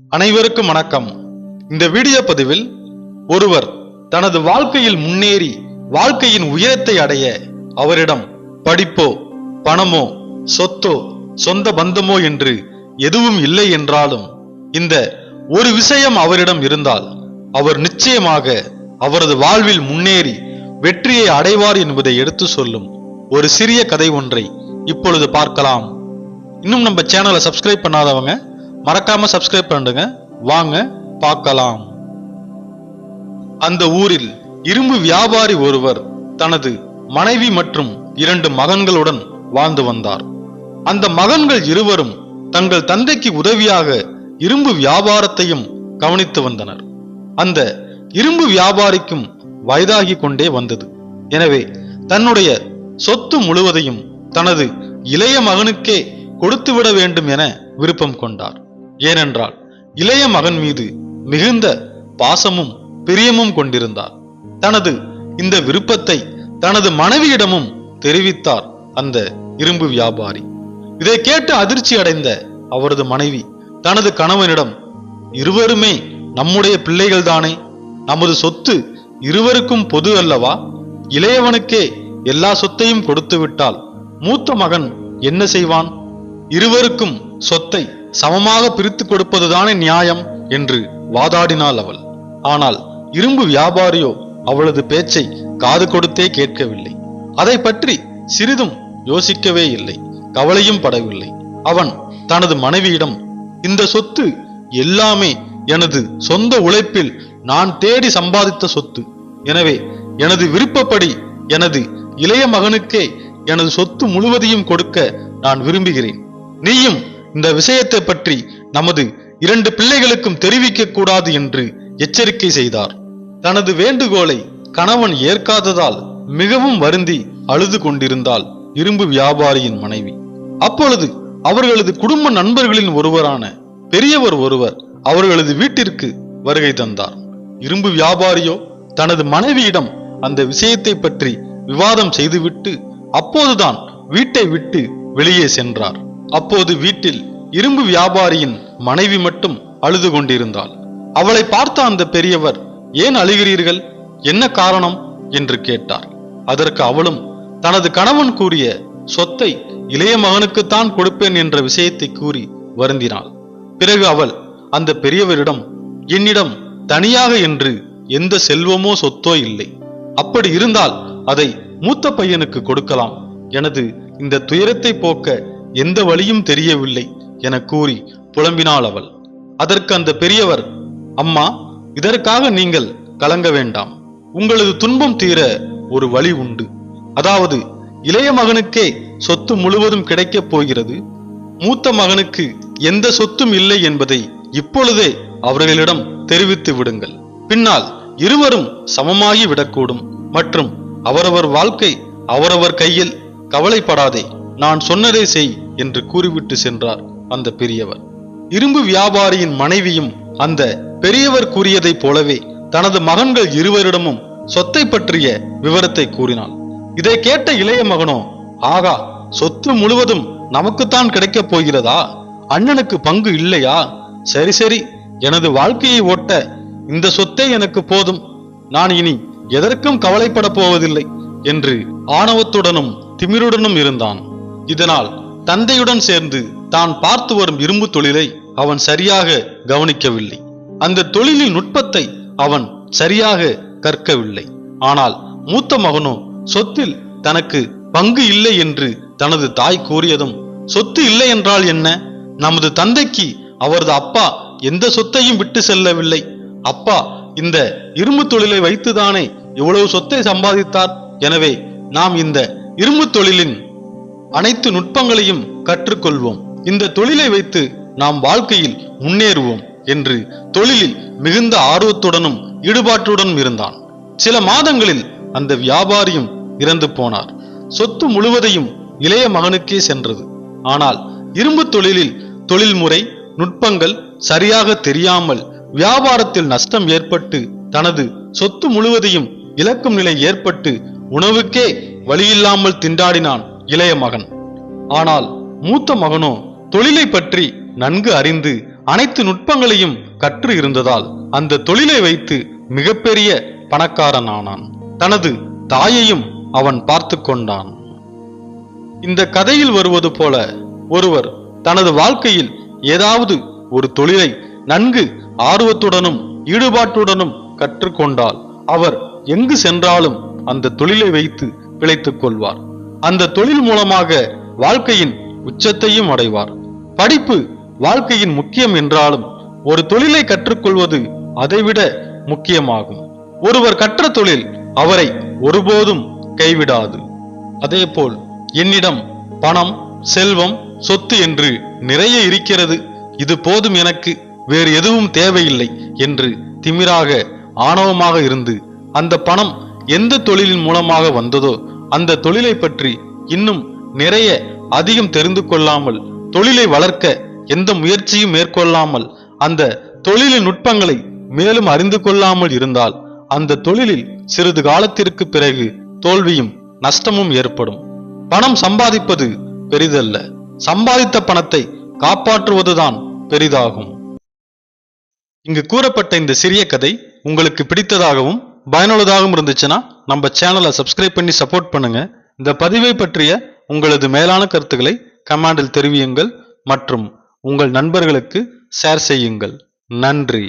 அனைவருக்கும் வணக்கம். இந்த வீடியோ பதிவில் ஒருவர் தனது வாழ்க்கையில் முன்னேறி வாழ்க்கையின் உயரத்தை அடைய அவரிடம் படிப்போ பணமோ சொத்தோ சொந்த பந்தமோ என்று எதுவும் இல்லை என்றாலும் இந்த ஒரு விஷயம் அவரிடம் இருந்தால் அவர் நிச்சயமாக அவரது வாழ்வில் முன்னேறி வெற்றியை அடைவார் என்பதை எடுத்து சொல்லும் ஒரு சிறிய கதை ஒன்றை இப்பொழுது பார்க்கலாம். இன்னும் நம்ம சேனலை சப்ஸ்கிரைப் பண்ணாதவங்க மறக்காம சப்ஸ்கிரைப் பண்ணுங்க. வாங்க பார்க்கலாம். அந்த ஊரில் இரும்பு வியாபாரி ஒருவர் தனது மனைவி மற்றும் இரண்டு மகன்களுடன் வாழ்ந்து வந்தார். அந்த மகன்கள் இருவரும் தங்கள் தந்தைக்கு உதவியாக இரும்பு வியாபாரத்தையும் கவனித்து வந்தனர். அந்த இரும்பு வியாபாரிக்கும் வயதாகி கொண்டே வந்தது. எனவே தன்னுடைய சொத்து முழுவதையும் தனது இளைய மகனுக்கே கொடுத்துவிட வேண்டும் என விருப்பம் கொண்டார். ஏனென்றால் இளைய மகன் மீது மிகுந்த பாசமும் பிரியமும் கொண்டிருந்தார். தனது இந்த விருப்பத்தை தனது மனைவியிடமும் தெரிவித்தார் அந்த இரும்பு வியாபாரி. இதை கேட்டு அதிர்ச்சி அடைந்த அவரது மனைவி தனது கணவனிடம் இருவருமே நம்முடைய பிள்ளைகள்தானே நமது சொத்து இருவருக்கும் பொது அல்லவா? இளையவனுக்கே எல்லா சொத்தையும் கொடுத்து விட்டால் மூத்த மகன் என்ன செய்வான்? இருவருக்கும் சொத்தை சமமாக பிரித்து கொடுப்பதுதானே நியாயம் என்று வாதாடினாள் அவள். ஆனால் இரும்பு வியாபாரியோ அவளது பேச்சை காது கொடுத்தே கேட்கவில்லை. அதை பற்றி சிறிதும் யோசிக்கவே இல்லை. கவலையும் படவில்லை. அவன் தனது மனைவியிடம் இந்த சொத்து எல்லாமே எனது சொந்த உழைப்பில் நான் தேடி சம்பாதித்த சொத்து. எனவே எனது விருப்பப்படி எனது இளைய மகனுக்கே எனது சொத்து முழுவதையும் கொடுக்க நான் விரும்புகிறேன். நீயும் இந்த விஷயத்தை பற்றி நமது இரண்டு பிள்ளைகளுக்கும் தெரிவிக்க கூடாது என்று எச்சரிக்கை செய்தார். தனது வேண்டுகோளை கணவன் ஏற்காததால் மிகவும் வருந்தி அழுது கொண்டிருந்தாள் இரும்பு வியாபாரியின் மனைவி. அப்பொழுது அவர்களது குடும்ப நண்பர்களின் ஒருவரான பெரியவர் ஒருவர் அவர்களது வீட்டிற்கு வருகை தந்தார். இரும்பு வியாபாரியோ தனது மனைவியிடம் அந்த விஷயத்தை பற்றி விவாதம் செய்துவிட்டு அப்போதுதான் வீட்டை விட்டு வெளியே சென்றார். அப்போது வீட்டில் இரும்பு வியாபாரியின் மனைவி மட்டும் அழுது கொண்டிருந்தாள். அவளை பார்த்த அந்த பெரியவர் ஏன் அழுகிறீர்கள்? என்ன காரணம்? என்று கேட்டார். அதற்கு அவளும் தனது கணவன் கூறிய சொத்தை இளைய மகனுக்குத்தான் கொடுப்பேன் என்ற விஷயத்தை கூறி வருந்தினாள். பிறகு அவள் அந்த பெரியவரிடம் என்னிடம் தனியாக என்று எந்த செல்வமோ சொத்தோ இல்லை. அப்படி இருந்தால் அதை மூத்த பையனுக்கு கொடுக்கலாம். எனது இந்த துயரத்தை போக்க எந்த வழியும் தெரியவில்லை என கூறி புலம்பினாள் அவள். அதற்கு அந்த பெரியவர் அம்மா இதற்காக நீங்கள் கலங்க வேண்டாம். உங்களது துன்பம் தீர ஒரு வழி உண்டு. அதாவது இளைய மகனுக்கே சொத்து முழுவதும் கிடைக்கப் போகிறது. மூத்த மகனுக்கு எந்த சொத்தும் இல்லை என்பதை இப்பொழுதே அவர்களிடம் தெரிவித்து விடுங்கள். பின்னால் இருவரும் சமமாகி விடக்கூடும். மற்றும் அவரவர் வாழ்க்கை அவரவர் கையில் கவலைப்படாதே. நான் சொன்னதே செய் என்று கூறிவிட்டு சென்றார் அந்த பெரியவர். இரும்பு வியாபாரியின் மனைவியும் அந்த பெரியவர் கூறியதைப் போலவே தனது மகன்கள் இருவரிடமும் சொத்தை பற்றிய விவரத்தை கூறினாள். இதை கேட்ட இளைய மகனோ ஆகா சொத்து முழுவதும் நமக்குத்தான் கிடைக்கப் போகிறதா? அண்ணனுக்கு பங்கு இல்லையா? சரி சரி எனது வாழ்க்கையை ஓட்ட இந்த சொத்தே எனக்கு போதும். நான் இனி எதற்கும் கவலைப்பட போவதில்லை என்று ஆணவத்துடனும் திமிருடனும் இருந்தான். இதனால் தந்தையுடன் சேர்ந்து தான் பார்த்து வரும் இரும்பு தொழிலை அவன் சரியாக கவனிக்கவில்லை. அந்த தொழிலின் நுட்பத்தை அவன் சரியாக கற்கவில்லை. ஆனால் மூத்த மகனோ சொத்தில் தனக்கு பங்கு இல்லை என்று தனது தாய் கூறியதும் சொத்து இல்லை என்றால் என்ன? நமது தந்தைக்கு அவரது அப்பா எந்த சொத்தையும் விட்டு செல்லவில்லை. அப்பா இந்த இரும்பு தொழிலை வைத்துதானே இவ்வளவு சொத்தை சம்பாதித்தார்? எனவே நாம் இந்த இரும்பு தொழிலின் அனைத்து நுட்பங்களையும் கற்றுக்கொள்வோம். இந்த தொழிலை வைத்து நாம் வாழ்க்கையில் முன்னேறுவோம் என்று தொழிலில் மிகுந்த ஆர்வத்துடனும் ஈடுபாட்டுடனும் இருந்தான். சில மாதங்களில் அந்த வியாபாரியும் இறந்து போனார். சொத்து முழுவதையும் இளைய மகனுக்கே சென்றது. ஆனால் இரும்பு தொழிலில் தொழில்முறை நுட்பங்கள் சரியாக தெரியாமல் வியாபாரத்தில் நஷ்டம் ஏற்பட்டு தனது சொத்து முழுவதையும் இழக்கும் நிலை ஏற்பட்டு உணவுக்கே வழியில்லாமல் திண்டாடினான். இளைய மகன். ஆனால் மூத்த மகனோ தொழிலை பற்றி நன்கு அறிந்து அனைத்து நுட்பங்களையும் கற்று இருந்ததால் அந்த தொழிலை வைத்து மிகப்பெரிய பணக்காரன் ஆனான் தனது தாயையும் அவன் பார்த்து கொண்டான். இந்த கதையில் வருவது போல ஒருவர் தனது வாழ்க்கையில் ஏதாவது ஒரு தொழிலை நன்கு ஆர்வத்துடனும் ஈடுபாட்டுடனும் கற்றுக்கொண்டால் அவர் எங்கு சென்றாலும் அந்த தொழிலை வைத்து பிழைத்துக் கொள்வார். அந்த தொழில் மூலமாக வாழ்க்கையின் உச்சத்தையும் அடைவார். படிப்பு வாழ்க்கையின் முக்கியம் என்றாலும் ஒரு தொழிலை கற்றுக்கொள்வது அதைவிட முக்கியமாகும். ஒருவர் கற்ற தொழில் அவரை ஒருபோதும் கைவிடாது. அதேபோல் என்னிடம் பணம் செல்வம் சொத்து என்று நிறைய இருக்கிறது. இது போதும் எனக்கு வேறு எதுவும் தேவையில்லை என்று திமிராக ஆணவமாக இருந்து அந்த பணம் எந்த தொழிலின் மூலமாக வந்ததோ அந்த தொழிலை பற்றி இன்னும் நிறைய அதிகம் தெரிந்து கொள்ளாமல் தொழிலை வளர்க்க எந்த முயற்சியும் மேற்கொள்ளாமல் அந்த தொழிலின் நுட்பங்களை மேலும் அறிந்து கொள்ளாமல் இருந்தால் அந்த தொழிலில் சிறிது காலத்திற்கு பிறகு தோல்வியும் நஷ்டமும் ஏற்படும். பணம் சம்பாதிப்பது பெரிதல்ல. சம்பாதித்த பணத்தை காப்பாற்றுவதுதான் பெரிதாகும். இங்கு கூறப்பட்ட இந்த சிறிய கதை உங்களுக்கு பிடித்ததாகவும் பயனுள்ளதாகவும் இருந்துச்சுன்னா நம்ம சேனலை சப்ஸ்கிரைப் பண்ணி சப்போர்ட் பண்ணுங்க. இந்த பதிவை பற்றிய உங்களது மேலான கருத்துக்களை கமெண்டில் தெரிவியுங்கள் மற்றும் உங்கள் நண்பர்களுக்கு ஷேர் செய்யுங்கள். நன்றி.